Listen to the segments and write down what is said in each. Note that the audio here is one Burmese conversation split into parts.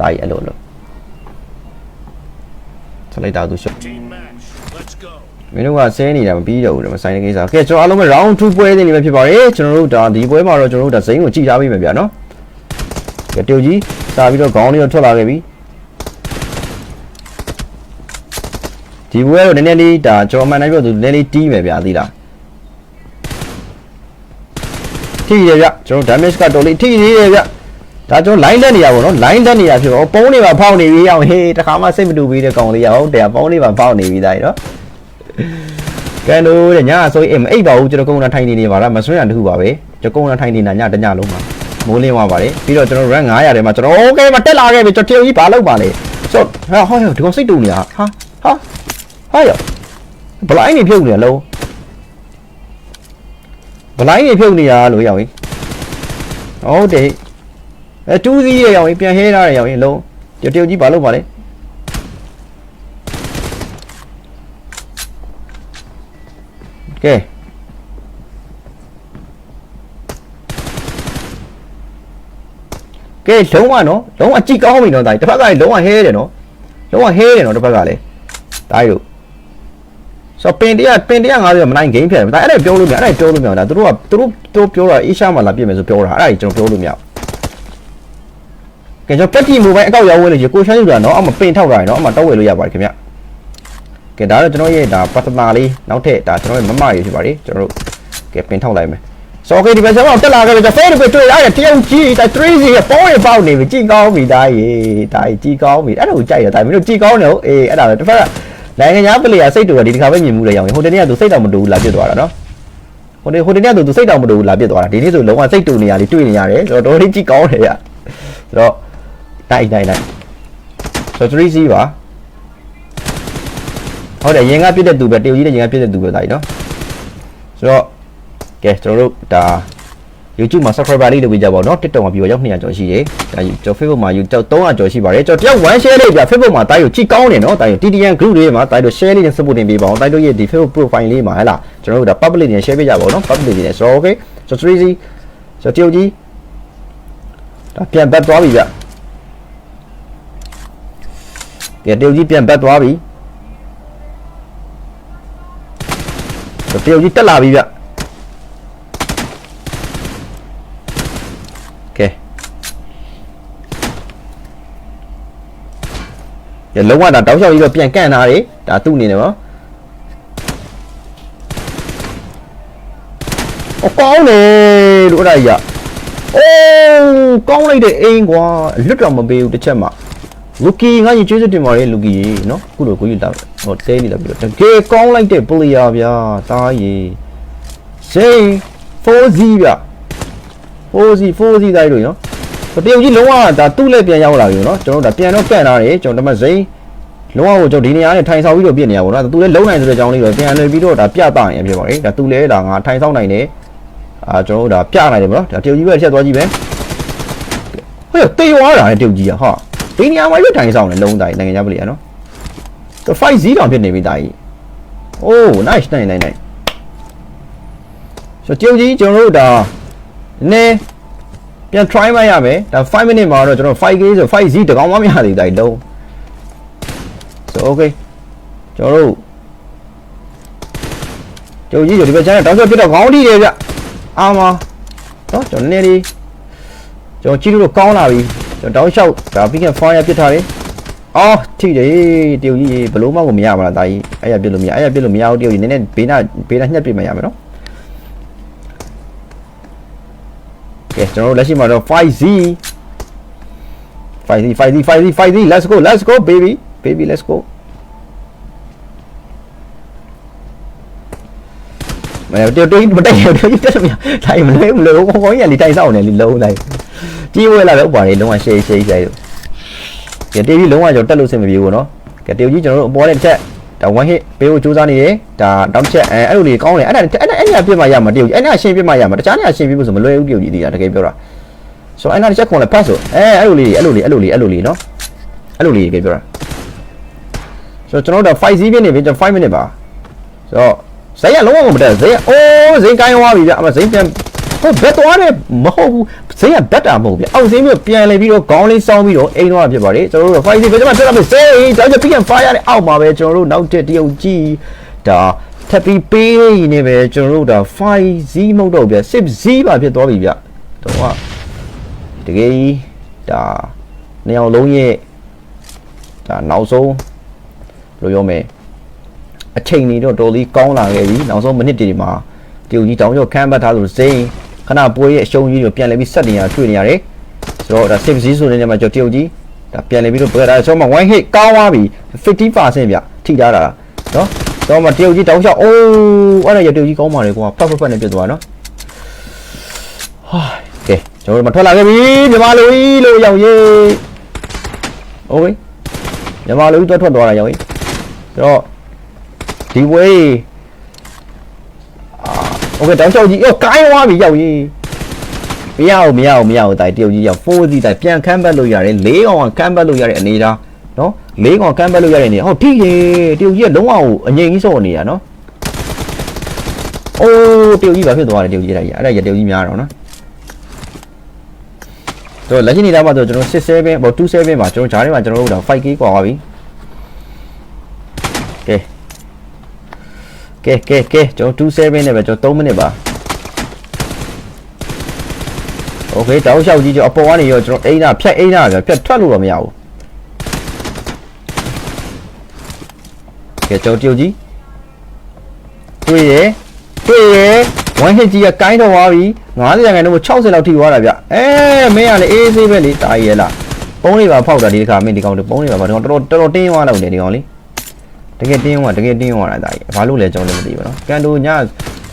တာကြီးအဲ့လိုလို့ဆက်လိုက်တာသူရှော့ Team match. Let's go. မင်းတို့ကဆဲနေတာမပြီးတော့ဘူးလေမဆိုင်တဲ့ကိစ္စကဲကျွန်တော်အားလုံးပဲ round 2ပွဲနေနေပဲဖြစ်ပါတယ်ကျွန်တော်တို့ဒါဒီပွဲမှာတော့ကျွန်တော်တို့ဒါဇိမ်းကိုကြည့်ထားပြီးမယ်ဗျာနော်ကဲတယောက်ကြီးစာပြီးတော့ခေါင်းလေးတော့ထွက်လာခဲ့ပြီဒီပွဲတော့နည်းနည်းလေးဒါကျွန်တော်မှန်တိုင်းပြောသူနည်းနည်းလေးတီးမယ်ဗျာသိလားထိတယ်ဗျကျွန်တော် damage ကတော်လေးထိသေးတယ်ဗျ ဒါကျွန်တော် line တက်နေရပါတော့ line တက်နေရဖြစ်တော့ပုံးနေပါဖောက်နေပြီအောင်ဟေးတခါမှစိတ်မတူပြီးတဲ့ကောင်လေးရဟုတ်တယ်ပုံးနေပါဖောက်နေပြီဒါကြီးနော် ကန်လို့တဲ့ညဆိုရင်အိမ်မအိပ်ပါဘူးကျွန်တော်ကုန်းနာထိုင်နေနေပါလားမဆွေးရတခုပါပဲကျွန်တော်ကုန်းနာထိုင်နေတာညတညလုံးပါမိုးလင်းသွားပါတယ်ပြီးတော့ကျွန်တော် rank 900ထဲမှာကျွန်တော်โอเคမတက်လာခဲ့ပြီကျွန်တော်တရုတ်ကြီးဘာလုပ်ပါလဲဆိုတော့ဟာဟောဒီကောင်စိတ်တူနေတာဟာဟာဟာရဘလိုင်းနေဖြုတ်နေရလုံးဘလိုင်းနေဖြုတ်နေရလို့ရောက်ရင်ဟုတ်တယ် အဲတူးစီးရရောက်ရင်ပြန်ဟဲထားရရောက်ရင်လုံးတရုတ်ကြီးဘာလုပ်ပါလဲကဲကဲလုံးဝနော်လုံးဝကြည့်ကောင်းပြီနော်ဒါတစ်ဖက်ကလည်းလုံးဝဟဲတယ်နော်လုံးဝဟဲတယ်နော်တစ်ဖက်ကလည်းဒါကြီးတို့ဆိုပင်တရပင်150မနိုင်ဂိမ်းဖြတ်တယ်ဒါအဲ့ဒါပြောလို့မရအဲ့ဒါပြောလို့မရဒါသူတို့ကသူတို့တို့ပြောတာအေးရှားမှလာပြည့်မယ်ဆိုပြောတာအဲ့ဒါကြီးကျွန်တော်ပြောလို့မရ ကဲကျွန်တော်ပက်တီမိုဘိုင်းအကောက်ရောက်ဝင်လို့ရကိုရှမ်းယူတာနော်အမပင်ထောက်တာနော်အမတောက်ဝယ်လို့ရပါတယ်ခင်ဗျကဲဒါတော့ကျွန်တော်ရဲ့ဒါပတ်တနာလေးနောက်ထပ်ဒါကျွန်တော်ရဲ့မမရေးဖြစ်ပါတယ်ကျွန်တော်တို့ကဲပင်ထောက်လိုက်မယ်ဆိုโอเคဒီဘက်ဆက်တော့တက်လာခဲ့ပြီဖေးတွေတွေ့ရတယ်တယောက်ကြီးဒါ3စီပေါင်းရပေါက်နေပြီကြည်ကောင်းပြီဒါကြီးဒါကြီးကြည်ကောင်းပြီအဲ့ဒါကိုကြိုက်တယ်ဒါမင်းတို့ကြည်ကောင်းတယ်ဟုတ်အေးအဲ့ဒါပဲတစ်ဖက်ကနိုင်ငံခြားပလေယာစိတ်တူကဒီတစ်ခါပဲမြင်မှုလေရောင်ဟိုတနေ့ကသူစိတ်တော်မတူဘူးလာပြစ်သွားတာနော်ဟိုတနေ့ဟိုတနေ့ကသူသူစိတ်တော်မတူဘူးလာပြစ်သွားတာဒီနေ့ဆိုလုံးဝစိတ်တူနေရလေးတွေ့နေရတယ်ဆိုတော့တော်တော်လေးကြည်ကောင်းတယ်ရဆိုတော့ လိုက်လိုက်လိုက်ဆိုတော့ 3C ပါဟုတ်တယ်ရင်ကပြည့်တဲ့သူပဲတရုတ်ကြီးတဲ့ရင်ကပြည့်တဲ့သူပဲဒါကြီးနော်ဆိုတော့ကဲကျွန်တော်တို့ဒါ YouTube မှာ subscriber လေးလုပ်ပေးကြပါတော့ TikTok မှာပြီးတော့ရောက်200ကျော်ရှိတယ်။ဒါကျွန်တော် Facebook မှာ YouTube 300ကျော်ရှိပါတယ်။ကျွန်တော်တယောက် one share လေးပြ Facebook မှာတားယူကြည့်ကောင်းတယ်နော်။တားယူ TDN group လေးမှာတားယူ share လေးနဲ့ support တင်ပေးပါအောင်။တားယူရဲ့ဒီ Facebook profile လေးမှာဟဲ့လားကျွန်တော်တို့ဒါ public နဲ့ share ပေးကြပါတော့ public နဲ့ဆိုတော့ okay ဆိုတော့ 3C ဆိုတော့တယောက်ကြီးဒါပြန်ဘက်သွားပြီဗျ။ ကဲတယောက်ကြီးပြန်ဘက်သွားပြီဆိုတော့တယောက်ကြီးတက်လာပြီဗျကဲရလုံးဝဒါတောက်လျှောက်ကြီးတော့ပြန်ကန့်ထားတယ်ဒါသူ့အနေနဲ့ပေါ့အကောင်းတယ်လို့အဲ့ဒါကြီးอ่ะအိုးကောင်းလိုက်တဲ့အိမ်ကွာလွတ်တော့မပေးဘူးတစ်ချက်မှ လူကီငါကြီးကျေးဇူးတင်ပါတယ်လူကီရေနော်အခုလိုကိုကြီးလာဟိုတဲနေလာပြီးတော့တကယ်ကောင်းလိုက်တဲ့ player ဗျာတားရေစိန် 4Z ဗျာ 4Z 4Z တိုင်းလို့နော်တရုတ်ကြီးလုံးဝဒါသူ့လက်ပြန်ရောက်လာပြီနော်ကျွန်တော်ဒါပြန်တော့ကန်လာတယ်ကျွန်တော်တမစိန်လုံးဝကိုကျွန်တော်ဒီနေရာနဲ့ထိုင်ဆောင်ပြီးတော့ပြစ်နေရပါတော့သူလည်းလုံးနိုင်ဆိုတဲ့အကြောင်းလေးတော့ပြန်လွယ်ပြီးတော့ဒါပြတာရင်ပြပါလေဒါသူလည်းဒါငါထိုင်ဆောင်နိုင်တယ်အာကျွန်တော်တို့ဒါပြနိုင်တယ်ပေါ့နော်ဒါတရုတ်ကြီးပဲဖြတ်သွားကြည့်ပဲဟဲ့တေးွားတာလေတရုတ်ကြီးကဟာ ဒီနေရာမှာရွတ်ထိုင်ဆောင်တယ်လုံးတိုင်းနိုင်ငံခြားပလီရနော်သူ5 0တောင်ဖြစ်နေပြီတာကြီးအိုး nice nice nice nice ဆိုတရုတ်ကြီးကျွန်တော်တို့ဒါနည်းပြန် try မရမယ်ဒါ5 minute မှာတော့ကျွန်တော် 5k ဆို 5z တကောင်မှမရသေးတိုင်းလုံး so okay ကျွန်တော်တို့ကျုပ်ကြီးတို့ဒီဘက်ချမ်းတောက်ချောပြတော့ခေါင်းထိတယ်ဗျအာမနော်ကျွန်တော်နည်းလေးကျွန်တော်ကြည့်လို့ကောင်းလာပြီ ကျွန်တော်တောက်လျှောက်ဒါပြီးကန် fire ပြစ်ထားတယ်အော်ထိတယ်တရုတ်ကြီးဘလို့မှကိုမရပါလားဒါကြီးအဲ့ရပြစ်လို့မရအဲ့ရပြစ်လို့မရဘူးတရုတ်ကြီးနည်းနည်းဘေးနာဘေးနာညှက်ပြစ်မှရမယ်နော်ကဲကျွန်တော်တို့လက်ရှိမှာတော့ 5Z 5Z 5Z 5Z 5Z let's go let's go baby baby let's go မတော်တော်တော်မတိုက်ရတော့တက်စမြတိုင်းမလဲမလဲခေါင်းခေါင်းကြီးကလေတိုင်ဆောင်နေလေလုံးလိုက် ပြေးဝဲလာတော့ဥပါလေလုံးဝရှေ့ရှေ့ရှေ့တို့ကဲတေကြီးလုံးဝကျွန်တော်တက်လို့စင်မပြေဘူးနော်ကဲတေကြီးကျွန်တော်တို့အပေါ်နဲ့တစ်ချက်ဒါ one hit ပေးဖို့စူးစမ်းနေတယ်ဒါတောက်ချက်အဲအဲ့လိုလေးကောင်းတယ်အဲ့ဒါအဲ့ဒါအဲ့ဒါပြစ်မှရမှာတေကြီးအဲ့ဒါရှင်းပြစ်မှရမှာတခြားနေရာရှင်းပြဖို့ဆိုမလွယ်ဘူးတေကြီးဒီကတကယ်ပြောတာဆိုအဲ့ဒါတစ်ချက်ခွန်လဲ pass ဆိုအဲအဲ့လိုလေးအဲ့လိုလေးအဲ့လိုလေးအဲ့လိုလေးနော်အဲ့လိုလေးတကယ်ပြောတာဆိုကျွန်တော်တို့5 CV နေပြီ5 minute ပါဆိုတော့ဇိုင်းကလုံးဝမတက်ဇိုင်းအိုးဇိုင်းကိုင်းသွားပြီဗျအမဇိုင်းပြန် ဟိုဘက်သွားတယ်မဟုတ်ဘူးဈေးကဘက်တာမဟုတ်ဘူးဗျအောက်ဈေးမျိုးပြန်လဲပြီးတော့ခေါင်းလေးစောင်းပြီးတော့အိမ်တော့ဖြစ်ပါတယ်ကျွန်တော်တို့5 0ပဲကျွန်တော်ထွက်လာမယ်စေးကျွန်တော်ပြန် fire နဲ့အောက်မှာပဲကျွန်တော်တို့နောက်တက်တရုတ်ကြီးဒါထပ်ပြီးပေးရင်းနေပဲကျွန်တော်တို့ဒါ5 Z မဟုတ်တော့ဗျ6 Z ပါဖြစ်သွားပြီဗျတော့ကတကယ်ကြီးဒါနေအောင်လုံးရဲ့ဒါနောက်ဆုံးဘယ်လိုပြောမလဲအချိန်ကြီးတော့တော်လေးကောင်းလာခဲ့ပြီနောက်ဆုံးမိနစ်တွေမှာတရုတ်ကြီးတောင်းကျော်ခမ်းပတ်ထားလို့စိန် ခဏပွဲရဲ့အရှုံးကြီးကိုပြန်လဲပြီးဆက်နေရတွေ့နေရတယ်ဆိုတော့ဒါ6 Z ဆိုတဲ့နေရာမှာကျွန်တော်တရုတ်ကြီးဒါပြန်လဲပြီးတော့ဘယ်ဒါဆိုမှ1 hit ကောင်းသွားပြီ50%ဗျထိထားတာနော်တော့မှတရုတ်ကြီးတောင်းလျှောက်အိုးအဲ့ဒါရတရုတ်ကြီးကောင်းပါလေကွာဖတ်ဖတ်ဖတ်နဲ့ပြတ်သွားနော်ဟာကဲကျွန်တော်တို့မထွက်လာခဲ့ပြီမြန်မာလူကြီးလို့ရောက်ရေးโอเคမြန်မာလူကြီးတော့ထွက်သွားတာရောက်ရေးဆိုတော့ဒီဝေးအာ โอเคတောင်းလျှောက်ကြီးအော်ကိုင်းသွားပြီရောက်ရေးမရအောင်မရအောင်မရအောင်တိုင်တရုတ်ကြီးရောက်4စီတိုင်ပြန်ခမ်းဘက်လို့ရတယ်၄ကောင်ကခမ်းဘက်လို့ရတဲ့အနေသားနော်၄ကောင်ကမ်းဘက်လို့ရတဲ့အနေဟောထိရေတရုတ်ကြီးကလုံးဝအငြိမ်ကြီးစော့နေရနော်အိုးတရုတ်ကြီးဘာဖြစ်သွားလဲတရုတ်ကြီးအဲ့ဒါကြီးအဲ့ဒါရတရုတ်ကြီးများတော့နော်တော့လက်ရှိနေတာမှာဆိုကျွန်တော်67ဘော27မှာကျွန်တော်ဂျားထဲမှာကျွန်တော်တို့ဒါ 5k กว่าပါပြီ ကဲကဲကဲကျွန်တော်27နဲ့ပဲကျွန်တော်3မိနစ်ပါโอเคတောက်လျှောက်ကြီးကျွန်တော်အပေါ်ကနေရောကျွန်တော်အိမ်နာဖြတ်အိမ်နာဆိုဖြတ်ထွက်လို့တော့မရဘူးကဲကျွန်တော်တရုတ်ကြီးတွေ့ရတွေ့ရဝမ်ဟစ်ကြီးကကိုင်းတော့သွားပြီ90ရာခိုင်နှုန်း60လောက်ထိသွားတာဗျအဲမင်းကလည်းအေးအေးဆေးပဲလေတာရဲလားပုံးလေးပါဖောက်တာဒီတစ်ခါမင်းဒီကောင်ပုံးလေးပါပါဒီကောင်တော်တော်တော်တော်တင်းသွားတော့တယ်ဒီကောင်လေး တကယ်တင်းသွားတကယ်တင်းသွားတာတာကြီးဘာလို့လဲကျွန်တော်လည်းမသိဘူးနော်ကန်တိုည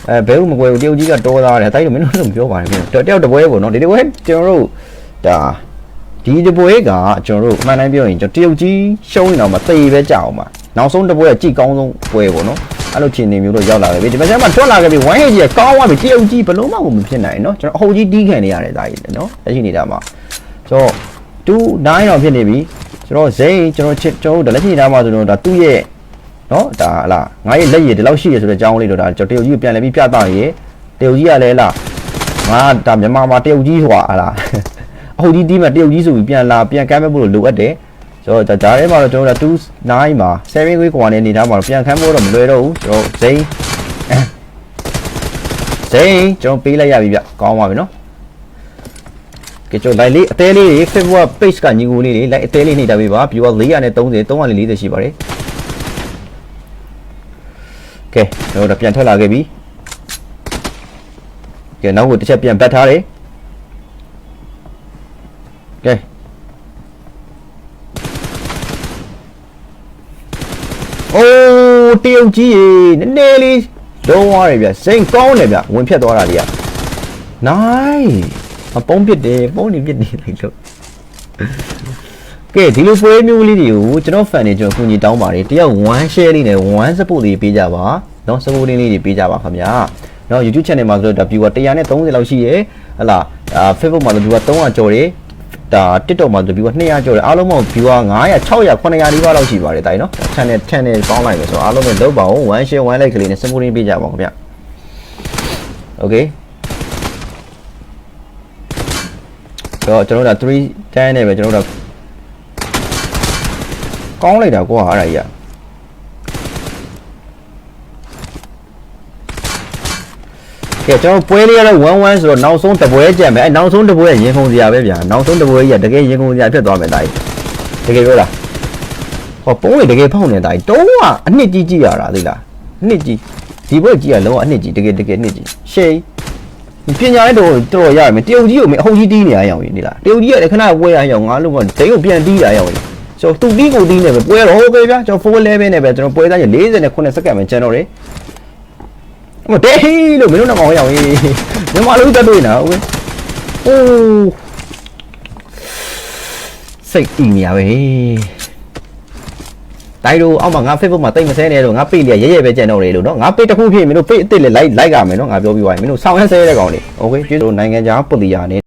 အဲဘဲဦးမကွယ်ဘူးတရုတ်ကြီးကတော်သားတယ်တာကြီးတို့မင်းတို့လည်းမပြောပါနဲ့တယောက်တပွဲပေါ့နော်ဒီတပွဲကျွန်တော်တို့ဒါဒီတပွဲကကျွန်တော်တို့မှန်တိုင်းပြောရင်ကျွန်တော်တရုတ်ကြီးရှုံးနေတော့မှသေပဲကြအောင်ပါနောက်ဆုံးတပွဲကကြိကောင်းဆုံးပွဲပေါ့နော်အဲ့လိုခြေနေမျိုးတော့ရောက်လာခဲ့ပြီဒီမှာကျမှထွက်လာခဲ့ပြီဝိုင်းဟေးကြီးကကောင်းသွားပြီတရုတ်ကြီးဘလုံးမှမဖြစ်နိုင်နော်ကျွန်တော်အဟုတ်ကြီးတီးခံနေရတယ်ဒါကြီးနော်လက်ရှိနေတာမှာဆိုတော့2 9တော့ဖြစ်နေပြီကျွန်တော်ဇိန်ကျွန်တော်ချစ်ကျွန်တော်လက်ရှိနေတာမှာဆိုတော့ဒါသူ့ရဲ့ နော်ဒါဟလာငါရဲ့လက်ရည်ဒီလောက်ရှိရဆိုတဲ့အကြောင်းလေးတော့ဒါကျွန်တော်တရုတ်ကြီးကိုပြန်လဲပြီးပြသရေတရုတ်ကြီးကလည်းလားငါဒါမြန်မာမှာတရုတ်ကြီးဆိုတာဟလာအဟုတ်ကြီးတီးမှာတရုတ်ကြီးဆိုပြီးပြန်လာပြန်ကမ်းမဲ့ဖို့လိုအပ်တယ်ဆိုတော့ဒါထဲမှာတော့ကျွန်တော်တို့2 9မှာ7 week ကွာနေနေတာမှာပြန်ခမ်းဖို့တော့မလွယ်တော့ဘူးကျွန်တော်ဇိန်ဇိန်ကျွန်တော်ပေးလိုက်ရပြီဗျကောင်းပါပြီနော်ကဲကျွန်တော် live လေးအသေးလေးတွေ Facebook page ကညီကိုလေးတွေ live အသေးလေးနေတာပြီပါ viewer 430 340ရှိပါတယ် ကဲကျွန်တော်တို့ပြန်ထွက်လာခဲ့ပြီကဲနောက်ကိုတစ်ချက်ပြန်ပတ်ထားတယ်ကဲအိုးတရုတ်ကြီးရေနည်းနည်းလေးလုံးသွားတယ်ဗျစိန်ကောင်းတယ်ဗျဝင်ဖြတ်သွားတာတွေကနိုင်အပုံးပစ်တယ်ပုံးနေပစ်နေလိုက်လို့ ကဲဒီလိုပွဲမျိုးလေးတွေကိုကျွန်တော်ဖန်နေကျွန်တော်ကူညီတောင်းပါတယ်တယောက်1 share လေးနဲ့1 support လေးပေးကြပါเนาะ supporting လေးတွေပေးကြပါခင်ဗျာเนาะ YouTube channel မှာဆိုတော့ viewer 130လောက်ရှိရယ်ဟလာအာ Facebook မှာဆို viewer 300ကျော်တယ်ဒါ TikTok မှာဆို viewer 200ကျော်တယ်အားလုံးပေါင်း viewer 900 600 900လေးပါလောက်ရှိပါတယ်တိုင်းเนาะ channel channel ပေါင်းလိုက်မယ်ဆိုတော့အားလုံးပဲလောက်ပါအောင်1 share 1 like ကလေးနဲ့ supporting ပေးကြပါခင်ဗျာ Okay တော့ကျွန်တော်တို့က3 10နဲ့ပဲကျွန်တော်တို့ကော င်းလိုက်တာကွာအဲ့ဒါကြီးอ่ะကဲကျွန်တော်ပွဲလေးရတော့1-1ဆိုတော့နောက်ဆုံးတပွဲကြံမယ်အဲနောက်ဆုံးတပွဲရင်ခုန်စရာပဲဗျာနောက်ဆုံးတပွဲကြီးကတကယ်ရင်ခုန်စရာဖြစ်သွားမယ်တာကြီးတကယ်ပြောလားဟောပုံးရတကယ်ဖောက်နေတာကြီးတုံးကအနှစ်ကြီးကြည့်ရတာသိလားအနှစ်ကြီးဒီဘက်ကြီးကလုံးဝအနှစ်ကြီးတကယ်တကယ်အနှစ်ကြီးရှေးပညာရေးတော့တော်တော်ရရမယ်တရုတ်ကြီးကိုမအဟုတ်ကြီးတီးနေရအောင်ရင်ဒီလားတရုတ်ကြီးကလည်းခဏပွဲရအောင်ငါလုံးဝဒိတ်ကိုပြန်တီးရအောင် ရင်ဆိုတော့သူတီးကိုတီးနေပဲပွဲတော့ဟုတ်ပဲဗျာကျွန်တော်4 level နဲ့ပဲကျွန်တော်ပွဲသားကြီး49စက္ကန့်ပဲကျန်တော့တယ်မတဲဟီလို့မင်းတို့တော့မအောင်ရအောင်ရေးမြန်မာလူတက်တွေ့နေတာဟုတ်ပဲအိုးစိတ်အီနေရပဲတိုင်းတို့အောက်မှာငါ Facebook မှာတိတ်မဆဲနေတော့ငါ page လေးရဲရဲပဲကြံတော့တယ်လို့နော်ငါ page တစ်ခုဖြစ်မင်းတို့ page အစ်စ်လေး like like ရမယ်နော်ငါပြောပြီးသွားရင်မင်းတို့ဆောင်းရမ်းဆဲတဲ့ကောင်တွေ okay ကျေးဇူးနိုင်ငံခြားပုတ်တီယာနဲ့